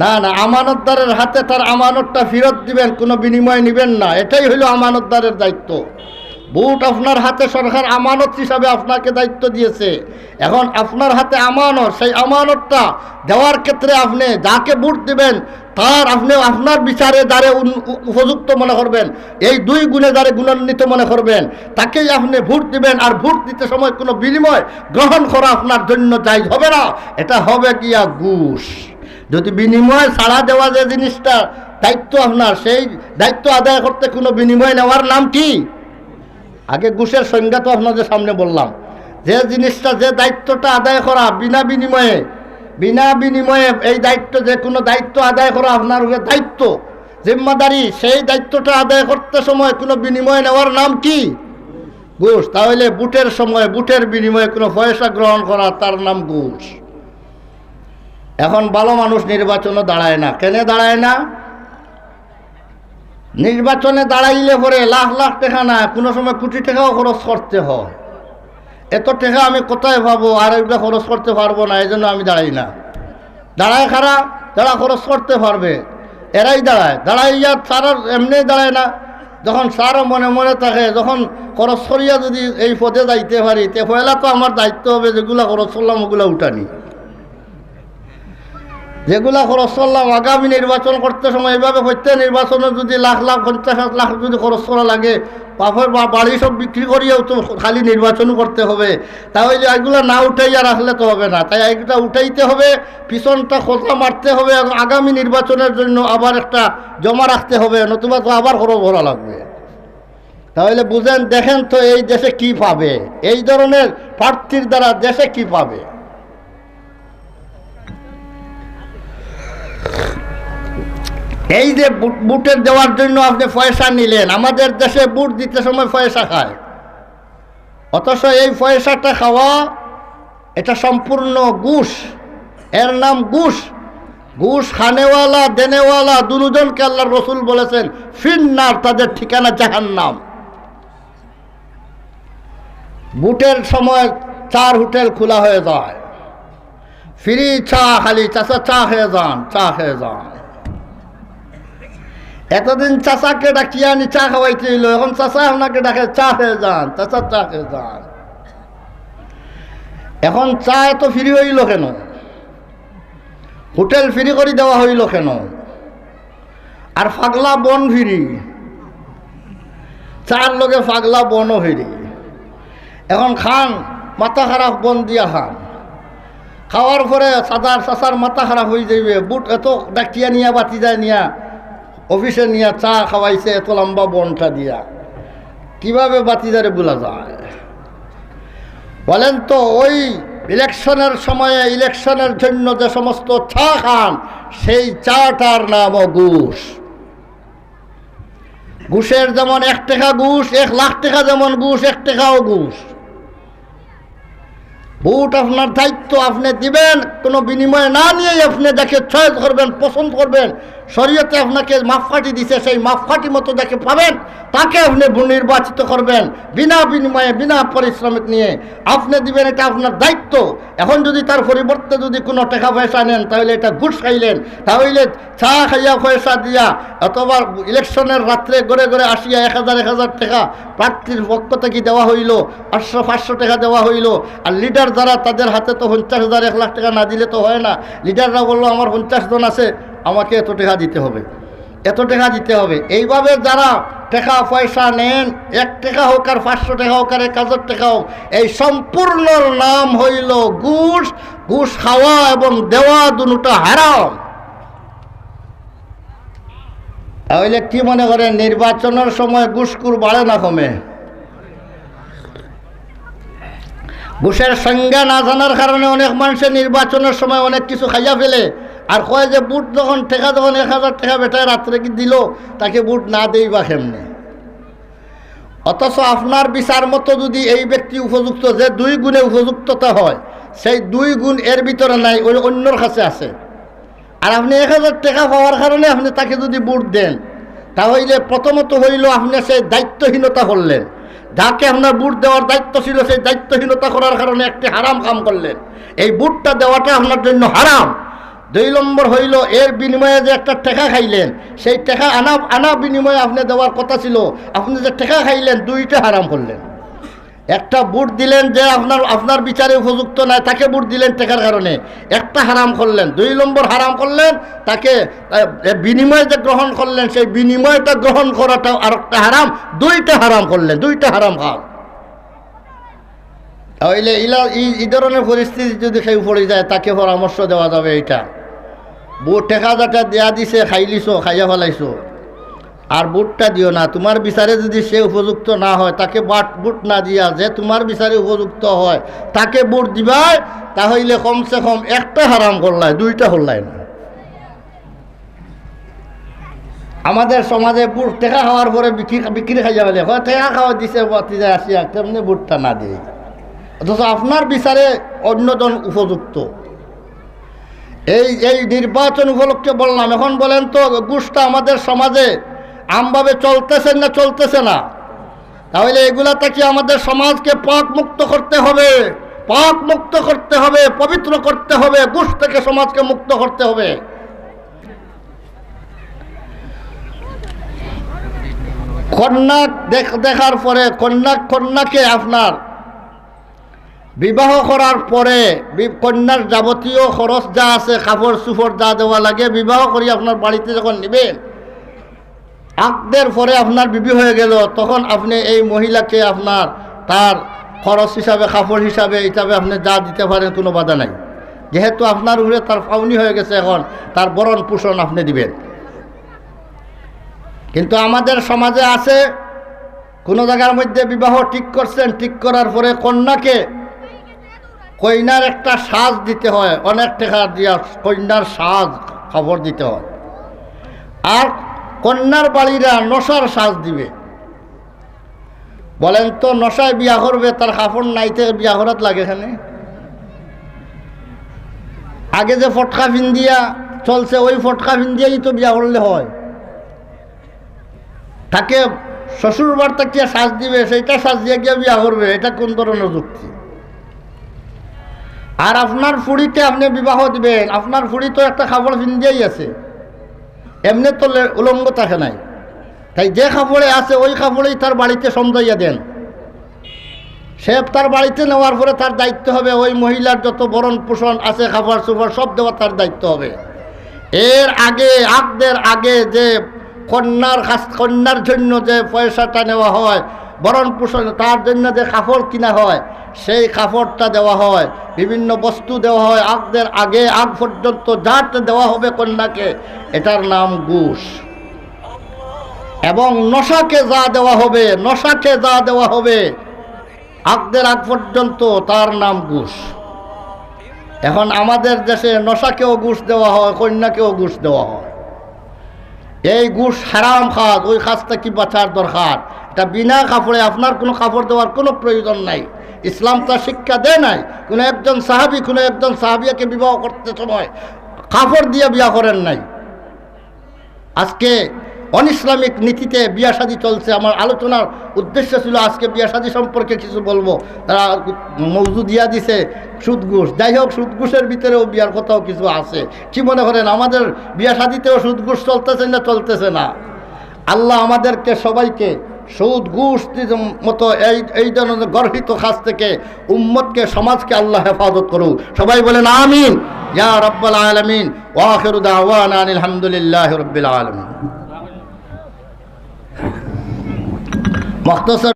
না না, আমানতদারের হাতে তার আমানতটা ফেরত দিবেন, কোনো বিনিময় নেবেন না। এটাই হলো আমানতদারের দায়িত্ব। বুট আপনার হাতে, সরকার আমানত হিসাবে আপনাকে দায়িত্ব দিয়েছে। এখন আপনার হাতে আমানত, সেই আমানতটা দেওয়ার ক্ষেত্রে আপনি যাকে বুট দিবেন, তার আপনি আপনার বিচারে দ্বারে উপযুক্ত মনে করবেন। এই দুই গুণে দ্বারে গুণান্বিত মনে করবেন। তাকেই আপনি ভোট দিবেন, আর ভোট দিতে সময় কোনো বিনিময় গ্রহণ করা আপনার জন্য চাই হবে না। এটা হবে গিয়া ঘুষ। যদি বিনিময় ছাড়া দেওয়া যে জিনিসটা দায়িত্ব আপনার, সেই দায়িত্ব আদায় করতে কোনো বিনিময় নেওয়ার নাম কি? আগে ঘুষের সংজ্ঞা তো আপনাদের সামনে বললাম। যে জিনিসটা, যে দায়িত্বটা আদায় করা বিনা বিনিময়ে বিনা বিনিময়ে এই দায়িত্ব, যে কোনো দায়িত্ব আদায় করা আপনার দায়িত্ব। জিম্মাদারি, সেই দায়িত্বটা আদায় করতে সময় কোনো বিনিময় নেওয়ার নাম কি? ঘুষ। তাহলে বুটের সময়, বুটের বিনিময়ে কোনো পয়সা গ্রহণ করা, তার নাম ঘুষ। এখন ভালো মানুষ নির্বাচনে দাঁড়ায় না। কেন দাঁড়ায় না? নির্বাচনে দাঁড়াইলে পরে লাখ লাখ টাকা না, কোনো সময় কোটি টাকাও খরচ করতে হয়। এত টাকা আমি কোথায় পাবো? আর ওইটা খরচ করতে পারব না, এই জন্য আমি দাঁড়াই না। দাঁড়ায় খারাপ যারা খরচ করতে পারবে। এরাই দাঁড়ায়। দাঁড়াইয়া সারা এমনি দাঁড়ায় না। যখন সারও মনে মনে থাকে, যখন খরচ করিয়া যদি এই পদে যাইতে পারি, তে পয়লা তো আমার দায়িত্ব হবে যেগুলা খরচ করলাম, ওগুলা উঠানি। যেগুলা খরচ করলাম, আগামী নির্বাচন করতে সময় এইভাবে হইতে, নির্বাচনে যদি লাখ লাখ, পঞ্চাশ লাখ যদি খরচ করা লাগে, বাপের বা- বাড়ি সব বিক্রি করিয়েও তো খালি নির্বাচন করতে হবে। তাহলে এগুলো না উঠাইয়া রাখলে তো হবে না। তাই এগুলা উঠাইতে হবে, পিছনটা খোঁচা মারতে হবে এবং আগামী নির্বাচনের জন্য আবার একটা জমা রাখতে হবে, নতুবা তো আবার খরচ ভরা লাগবে। তাহলে বুঝেন, দেখেন তো এই দেশে কি পাবে? এই ধরনের প্রার্থীর দ্বারা দেশে কি পাবে? এই যে বুট- বুটের দেওয়ার জন্য আপনি পয়সা নিলেন, আমাদের দেশে বুট দিতে সময় পয়সা খায়। অথচ এই পয়সাটা খাওয়া, এটা সম্পূর্ণ ঘুষ। এর নাম ঘুষ। ঘুষ খানেওয়ালা, দেনেওয়ালা দুজনকে আল্লাহ রসুল বলেছেন, ফিন্নার তাদের ঠিকানা জাহান্নাম। বুটের সময় চার হোটেল খোলা হয়ে যায়। ফ্রি চা খালি চাষা চা খেয়ে যান, চা খেয়ে যান। এতদিন চাষাকে ডাকিয়ে আনি চা খাওয়াইতে খাওয়াইছিল এখন চাষা আপনাকে ডাকে চা খেয়ে যান চাষা চা খেয়ে যান। এখন চা এত ফ্রি হইল কেন? হোটেল ফ্রি করে দেওয়া হইল কেন? আর ফাগলা বন ফিরি চার লগে ফাগলা বনও ফিরি এখন খান, মাথা খারাপ বন দিয়া খান। খাওয়ার পরে সাদার চাষার মাথা খারাপ হয়ে যাইবে, বুট এত ডাকিয়া নিয়া, বাতি যায় নিয়া। অফিসে নিয়ে চা খাওয়াইছে, এত লম্বা বনটা দিয়া। কীভাবে বাতিদারে বোলা যায়? বলেন তো, ওই ইলেকশনের সময়ে, ইলেকশনের জন্য যে সমস্ত চা খান, সেই চাটার নামও ঘুষ। ঘুষের যেমন এক টাকা ঘুষ, এক লাখ টাকা যেমন ঘুষ, এক টাকাও ঘুষ। ভোট আপনার দায়িত্ব আপনি দিবেন, কোনো বিনিময় না নিয়েই আপনি দেখে চয়েস করবেন, পছন্দ করবেন শরীয়তে আপনাকে মাপকাঠি দিছে, সেই মাপকাঠি মতো দেখে পাবেন, তাকে আপনি নির্বাচিত করবেন, বিনা বিনিময়ে, বিনা পরিশ্রমিক নিয়ে। আপনি দিবেন এটা আপনার দায়িত্ব। এখন যদি তার পরিবর্তে যদি কোনো টাকা পয়সা নেন, তাহলে এটা ঘুষ খাইলেন। তাহলে চা খাইয়া পয়সা দিয়া, অথবা ইলেকশনের রাত্রে গড়ে গড়ে আসিয়া এক হাজার এক হাজার টাকা প্রার্থীর পক্ষ থেকে দেওয়া হইল, পাঁচশো পাঁচশো টাকা দেওয়া হইল। আর লিডার যারা তাদের হাতে তো পঞ্চাশ হাজার, এক লাখ টাকা না দিলে তো হয় না। লিডাররা বলল, আমার পঞ্চাশ জন আছে। আমাকে এত টাকা দিতে হবে। এত টাকা দিতে হবে। এইভাবে যারা টাকা পয়সা নেন, এক টাকা হোক আর পাঁচশো টাকা হোক আর এক হাজার টাকা হোক, এই সম্পূর্ণ নাম হইল ঘুষ। ঘুষ খাওয়া এবং দেওয়া দুটো হারাম। তাহলে কি মনে করেন, নির্বাচনের সময় ঘুষকুর বাড়ে না কমে? ঘুষের সংজ্ঞা না জানার কারণে অনেক মানুষের নির্বাচনের সময় অনেক কিছু খাইয়া ফেলে। আর কয় যে বুট যখন টেকা যখন এক হাজার টাকা বেটায় রাত্রে কি দিল, তাকে বুট না দেই বা কেমনে? অথচ আপনার বিচার মতো যদি এই ব্যক্তি উপযুক্ত, যে দুই গুণে উপযুক্ততা হয়, সেই দুই গুণ এর ভিতরে নাই, ওই অন্যর কাছে আছে। আর আপনি এক হাজার টাকা পাওয়ার কারণে আপনি তাকে যদি বুট দেন, তাহলে প্রথমত হইল আপনি সেই দায়িত্বহীনতা করলেন। যাকে আপনার বুট দেওয়ার দায়িত্ব ছিল, সেই দায়িত্বহীনতা করার কারণে একটি হারাম কাম করলেন। এই বুটটা দেওয়াটা আপনার জন্য হারাম। দুই নম্বর হইল, এর বিনিময়ে যে একটা টেকা খাইলেন, সেই টেকা আনা আনা বিনিময়ে আপনি দেওয়ার কথা ছিল। আপনি যে টেকা খাইলেন, দুইটা হারাম করলেন। একটা বুট দিলেন যে আপনার আপনার বিচারে উপযুক্ত নয় তাকে বুট দিলেন টেকার কারণে। একটা হারাম করলেন, দুই নম্বর হারাম করলেন, তাকে বিনিময় যে গ্রহণ করলেন, সেই বিনিময়টা গ্রহণ করাটা আর একটা হারাম, দুইটা হারাম করলেন, দুইটা হারাম খাও তাহলে ইলা এই ধরনের পরিস্থিতি যদি কেউ পড়ে যায়, তাকে পরামর্শ দেওয়া যাবে এইটা। বুট টেকা যাটা দেয়া দিছে খাইলিছো খাইয়া ফেলাইছো আর বুটটা দিও না তোমার বিচারে যদি সে উপযুক্ত না হয়, তাকে বাট বুট না দিয়া যে তোমার বিচারে উপযুক্ত হয়, তাকে বুট দিবাই, তাহলে কমসে কম একটা হারাম করলাই দুইটা হল্লাই না। আমাদের সমাজে বুট টেকা খাওয়ার পরে বিক্রি বিক্রি খাইয়া বলে হয় টেকা খাওয়া দিছে বাতিজা আসিয়া তেমনি বুটটা না দিয়ে? অথচ আপনার বিচারে অন্যজন উপযুক্ত। এই এই নির্বাচন উপলক্ষে বললাম, এখন বলেন তো গুষ্টা আমাদের সমাজে আমভাবে চলতেছে না চলতেছে না? তাহলে এগুলা থেকে আমাদের সমাজকে পাক মুক্ত করতে হবে পাক মুক্ত করতে হবে, পবিত্র করতে হবে গুষ থেকে সমাজকে মুক্ত করতে হবে। কন্যা দেখ- দেখার পরে কন্যা, কন্যাকে আপনার বিবাহ করার পরে কন্যার যাবতীয় খরচ যা আছে কাপড় চুপড় যা দেওয়া লাগে, বিবাহ করি আপনার বাড়িতে যখন নেবেন আকদের পরে আপনার বিবি হয়ে গেল, তখন আপনি এই মহিলাকে আপনার তার খরচ হিসাবে, কাপড় হিসাবে হিসাবে আপনি যা দিতে পারেন, কোনো বাধা নাই। যেহেতু আপনার উপরে তার ফাউনি হয়ে গেছে এখন, তার বরণ পোষণ আপনি দিবেন। কিন্তু আমাদের সমাজে আছে, কোনো জায়গার মধ্যে বিবাহ ঠিক করছেন, ঠিক করার পরে কন্যাকে কইনার একটা সাজ দিতে হয়, অনেক টাকা দিয়া কন্যার সাজ খবর দিতে হয়। আর কন্যার বাড়িরা নশার সাজ দিবে। বলেন তো, নশায় বিয়া করবে, তার কাপড় নাইতে বিয়া করাত লাগে এখানে? আগে যে ফটকা ফিন্দিয়া চলছে, ওই ফটকা ফিন্দিয়াই তো বিয়া করলে হয়। তাকে শ্বশুর বাড়িতে কে সাজ দিবে, সেইটা সাজ দিয়ে গিয়ে বিয়া করবে, এটা কোন ধরনের যুক্তি? আর আপনার ফুড়িতে আপনি বিবাহ দিবেন। আপনার ফুড়ি তো একটা খাবার ফিন্দিয়াই আছে। এমনি তো উলঙ্গ থাকে নাই। তাই যে কাপড়ে আছে, ওই কাপড়েই তার বাড়িতে সমজাইয়া দেন। সে তার বাড়িতে নেওয়ার পরে তার দায়িত্ব হবে, ওই মহিলার যত বরণ পোষণ আছে খাবার সুপার সব দেওয়া তার দায়িত্ব হবে। এর আগে, আগদের আগে যে কন্যার কন্যার জন্য যে পয়সাটা নেওয়া হয় বরণ পোষণ, তার জন্য যে কাপড় কিনা হয়, সেই কাপড়টা দেওয়া হয়, বিভিন্ন বস্তু দেওয়া হয় আগদের আগে, আগ পর্যন্ত যাটা দেওয়া হবে কন্যাকে, এটার নাম ঘুষ। এবং নশাকে যা দেওয়া হবে, নশাকে যা দেওয়া হবে আগদের আগ পর্যন্ত তার নাম ঘুষ। এখন আমাদের দেশে নশাকেও ঘুষ দেওয়া হয়, কন্যাকেও ঘুষ দেওয়া হয়। এই ঘুষ হারাম খাত, ওই কাজটা কি বাঁচার দরকার? এটা বিনা কাপড়ে আপনার কোনো কাপড় দেওয়ার কোনো প্রয়োজন নাই। ইসলাম তার শিক্ষা দেয় নাই। কোনো একজন সাহাবি, কোনো একজন সাহাবিয়াকে বিবাহ করতে সময় কাপড় দিয়ে বিয়া করেন নাই। আজকে অনিসলামিক নীতিতে বিয়া শাদী চলছে। আমার আলোচনার উদ্দেশ্য ছিল আজকে বিয়া শাদী সম্পর্কে কিছু বলব। তারা মৌজু দিয়া দিছে সুদ ঘুষ যাই হোক সুদ ঘুষের ভিতরেও বিয়ার কথাও কিছু আছে। কি মনে করেন, আমাদের বিয়া শাদীতেও সুদ চলতেছে না চলতেছে না? আল্লাহ আমাদেরকে সবাইকে সুদ, ঘুষ মতো এই এই ধরনের গর্হিত কাজ থেকে উম্মতকে, সমাজকে আল্লাহ হেফাজত করুক। সবাই বলেন, আমিন। ইয়া রব্বাল আলমিন। ওয়াখিরু দাওয়ানা আলহামদুলিল্লাহ রব্বিল আলমিন। মখতসর